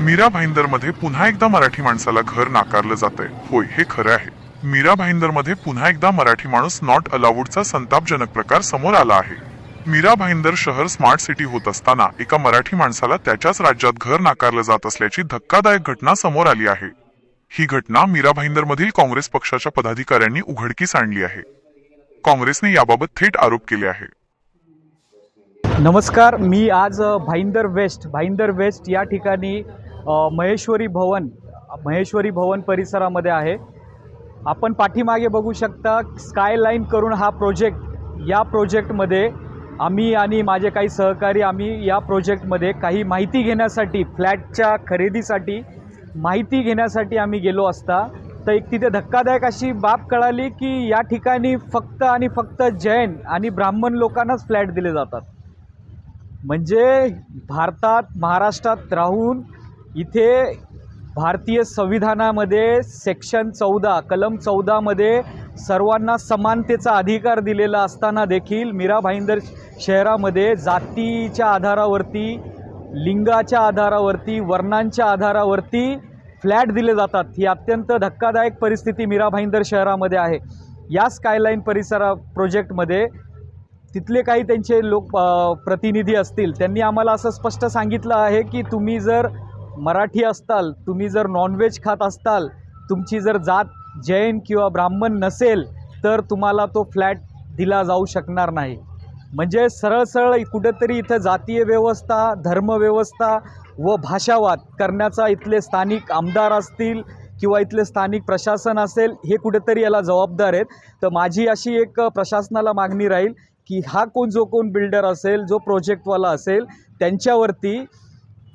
मीरा भाईंदरमध्ये पुन्हा एकदा मराठी माणसाला घर नाकारलं जातंय. होय हे खरं आहे. मीरा भाईंदरमध्ये पुन्हा एकदा मराठी माणूस नॉट अलाउडचा संतापजनक प्रकार समोर आला आहे. मीरा भाईंदर शहर स्मार्ट सिटी होत असताना एका मराठी माणसाला त्याच्याच राज्यात घर नाकारलं जात असल्याची धक्कादायक घटना समोर आली आहे. ही घटना मीरा भाईंदरमधील काँग्रेस पक्षाच्या पदाधिकाऱ्यांनी उघडकीस आणली आहे. काँग्रेसने याबाबत थेट आरोप केले आहे. नमस्कार मी आज भाईंदर वेस्ट. भाईंदर वेस्ट या ठिकाणी महेश्वरी भवन महेश्वरी भवन परिसरामध्ये आहे. आपण पाठीमागे बघू शकता स्कायलाईन करून हा प्रोजेक्ट या प्रोजेक्टमध्ये आम्ही आणि माझे काही सहकारी आम्ही या प्रोजेक्टमध्ये काही माहिती घेण्यासाठी फ्लॅटच्या खरेदीसाठी माहिती घेण्यासाठी आम्ही गेलो असता. तर एक तिथे धक्कादायक अशी बाब कळाली की या ठिकाणी फक्त आणि फक्त जैन आणि ब्राह्मण लोकांनाच फ्लॅट दिले जातात. म्हणजे भारतात महाराष्ट्रात राहून इथे भारतीय संविधानामध्ये सेक्शन चौदा कलम चौदामध्ये सर्वांना समानतेचा अधिकार दिलेला असताना देखील मीरा भाईंदर शहरामध्ये जातीच्या आधारावरती लिंगाच्या आधारावरती वर्णांच्या आधारावरती फ्लॅट दिले जातात. ही अत्यंत धक्कादायक परिस्थिती मीरा भाईंदर शहरामध्ये आहे. या स्कायलाईन परिसरा प्रोजेक्टमध्ये तिथले काही त्यांचे लोक प्रतिनिधी असतील त्यांनी आम्हाला असं स्पष्ट सांगितलं आहे की तुम्ही जर मराठी असताल तुम्ही जर नॉनव्हेज खात असताल तुमची जर जात जैन किंवा ब्राह्मण नसेल तर तुम्हाला तो फ्लॅट दिला जाऊ शकणार नाही. म्हणजे सरळ सरळ कुठेतरी इथं जातीय व्यवस्था धर्मव्यवस्था व भाषावाद करण्याचा इथले स्थानिक आमदार असतील किंवा इथले स्थानिक प्रशासन असेल हे कुठेतरी याला जबाबदार आहेत. तर माझी अशी एक प्रशासनाला मागणी राहील की हा कोण जो कोण बिल्डर असेल जो प्रोजेक्टवाला असेल त्यांच्यावरती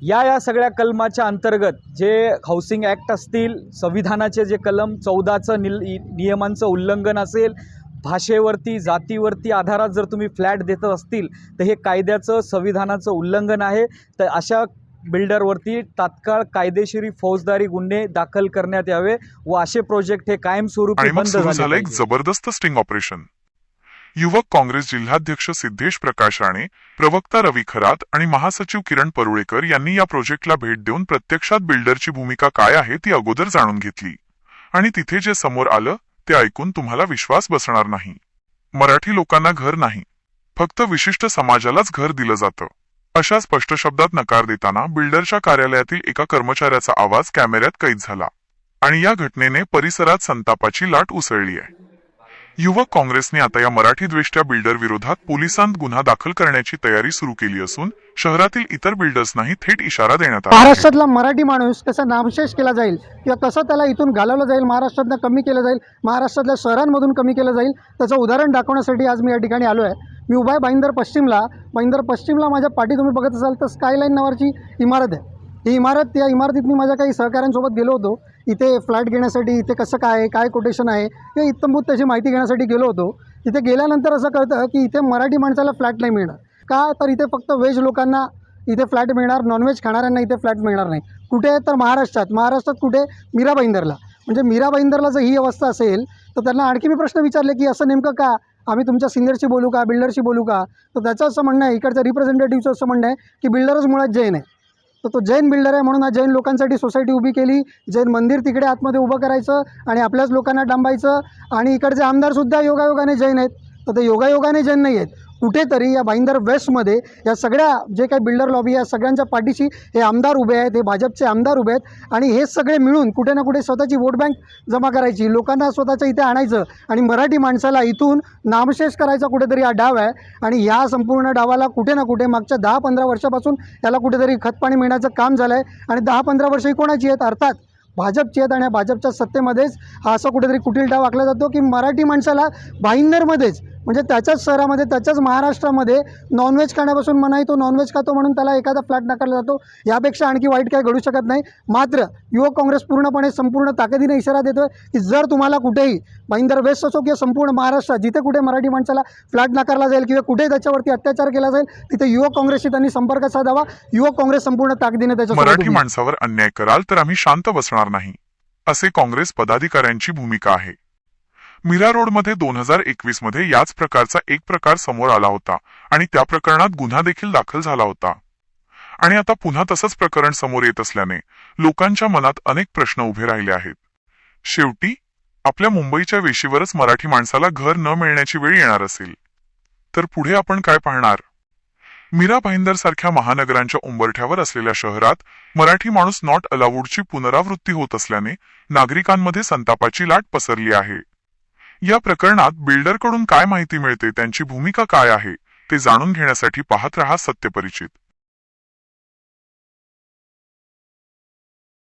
या या सगळ्या कलमाच्या अंतर्गत जे हाऊसिंग ॲक्ट असतील संविधानाचे जे कलम चौदाचं निल नियमांचं उल्लंघन असेल भाषेवरती जातीवरती आधारात जर तुम्ही फ्लॅट देत असतील तर हे कायद्याचं संविधानाचं उल्लंघन आहे तर अशा बिल्डरवरती तात्काळ कायदेशीर फौजदारी गुन्हे दाखल करण्यात यावे व असे प्रोजेक्ट हे कायमस्वरूपी बंद झाले. जबरदस्त स्टिंग ऑपरेशन युवक काँग्रेस जिल्हाध्यक्ष सिद्धेश प्रकाश राणे प्रवक्ता रवी खरात आणि महासचिव किरण परुळेकर यांनी या प्रोजेक्टला भेट देऊन प्रत्यक्षात बिल्डरची भूमिका काय आहे ती अगोदर जाणून घेतली. आणि तिथे जे समोर आलं ते ऐकून तुम्हाला विश्वास बसणार नाही. मराठी लोकांना घर नाही. फक्त विशिष्ट समाजालाच घर दिलं जातं. अशा स्पष्ट शब्दात नकार देताना बिल्डरच्या कार्यालयातील एका कर्मचाऱ्याचा आवाज कॅमेऱ्यात कैद झाला. आणि या घटनेने परिसरात संतापाची लाट उसळली आहे. युवक काँग्रेसने आता या मराठी द्वेष्ट्या बिल्डर विरोधात पोलिसांत गुन्हा दाखल करण्याची तयारी सुरू केली असून शहरातील इतर बिल्डर्सनाही थेट इशारा देण्यात आला महाराष्ट्रातला मराठी माणूस कसा नामशेष केला जाईल किंवा कसं त्याला इथून घालवलं जाईल महाराष्ट्रातनं कमी केलं जाईल महाराष्ट्रातल्या शहरांमधून कमी केलं जाईल त्याचं उदाहरण दाखवण्यासाठी आज मी या ठिकाणी आलो आहे मी उभा आहे भाईंदर पश्चिमला. भाईंदर पश्चिमला माझ्या पाठी तुम्ही बघत असाल तर स्कायलाईन नावाची इमारत आहे. ही इमारत या इमारतीत मी माझ्या काही सहकाऱ्यांसोबत गेलो होतो. इथे फ्लॅट घेण्यासाठी इथे कसं काय काय कोटेशन आहे हे इत्तमभूत त्याची माहिती घेण्यासाठी गेलो होतो. तिथे गेल्यानंतर असं कळतं की इथे मराठी माणसाला फ्लॅट नाही मिळणार. का? तर इथे फक्त व्हेज लोकांना इथे फ्लॅट मिळणार नॉनव्हेज खाणाऱ्यांना इथे फ्लॅट मिळणार नाही. कुठे? तर महाराष्ट्रात. महाराष्ट्रात कुठे? मीरा भाईंदरला. म्हणजे मीरा भाईंदरला जर ही अवस्था असेल तर त्यांना आणखी मी प्रश्न विचारले की असं नेमकं का? आम्ही तुमच्या सिनियरशी बोलू का? बिल्डरशी बोलू का? तर त्याचं असं म्हणणं आहे इकडच्या रिप्रेझेंटेटिव्हचं असं म्हणणं आहे की बिल्डरच मुळात जैन आहे. तर तो जैन बिल्डर आहे म्हणून हा जैन लोकांसाठी सोसायटी उभी केली. जैन मंदिर तिकडे आतमध्ये उभं करायचं आणि आपल्याच लोकांना डांबायचं. आणि इकडचे आमदारसुद्धा योगायोगाने जैन आहेत. तर ते योगायोगाने जैन नाही आहेत. कुठेतरी या भाईंदर वेस्टमध्ये या सगळ्या जे काही बिल्डर लॉबी या सगळ्यांच्या पाठीशी हे आमदार उभे आहेत हे भाजपचे आमदार उभे आहेत आणि हे सगळे मिळून कुठे ना कुठे स्वतःची वोट बँक जमा करायची लोकांना स्वतःच्या इथे आणायचं आणि मराठी माणसाला इथून नामशेष करायचा कुठेतरी हा डाव आहे आणि ह्या संपूर्ण डावाला कुठे ना कुठे मागच्या दहा पंधरा वर्षापासून याला कुठेतरी खतपाणी मिळण्याचं काम झालं आहे आणि दहा पंधरा वर्ष ही कोणाची आहेत? अर्थात भाजपची आहेत आणि या भाजपच्या सत्तेमध्येच हा असं कुठेतरी कुटील डाव आखला जातो की मराठी माणसाला भाईंदरमध्येच म्हणजे त्याच्याच शहरामध्ये त्याच्याच महाराष्ट्रामध्ये नॉनव्हेज खाण्यापासून मनाई तो नॉनव्हेज खातो म्हणून त्याला एखादा फ्लॅट नाकारला जातो. यापेक्षा आणखी वाईट काय घडू शकत नाही. मात्र युवक काँग्रेस पूर्णपणे संपूर्ण ताकदीने इशारा देतोय की जर तुम्हाला कुठेही भाईंदर वेस्ट असो किंवा संपूर्ण महाराष्ट्रात जिथे कुठे मराठी माणसाला फ्लॅट नाकारला जाईल किंवा कुठे त्याच्यावरती अत्याचार केला जाईल तिथे युवक काँग्रेसशी त्यांनी संपर्क साधावा. युवक काँग्रेस संपूर्ण ताकदीने त्याच्यासोबत मराठी. माणसावर अन्याय कराल तर आम्ही शांत बसणार नाही असे काँग्रेस पदाधिकाऱ्यांची भूमिका आहे. मीरा रोडमध्ये दोन हजार एकवीसमध्ये याच प्रकारचा एक प्रकार समोर आला होता आणि त्या प्रकरणात गुन्हा देखील दाखल झाला होता. आणि आता पुन्हा तसंच प्रकरण समोर येत असल्याने लोकांच्या मनात अनेक प्रश्न उभे राहिले आहेत. शेवटी आपल्या मुंबईच्या वेशीवरच मराठी माणसाला घर न मिळण्याची वेळ येणार असेल. तर पुढे आपण काय पाहणार? मीरा भाईंदर सारख्या महानगरांच्या उंबरठ्यावर असलेल्या शहरात मराठी माणूस नॉट अलाउडची पुनरावृत्ती होत असल्याने नागरिकांमध्ये संतापाची लाट पसरली आहे. या प्रकरणात बिल्डरकडून काय माहिती मिळते? त्यांची भूमिका काय आहे? ते जाणून घेण्यासाठी पाहत रहा सत्यपरिचित.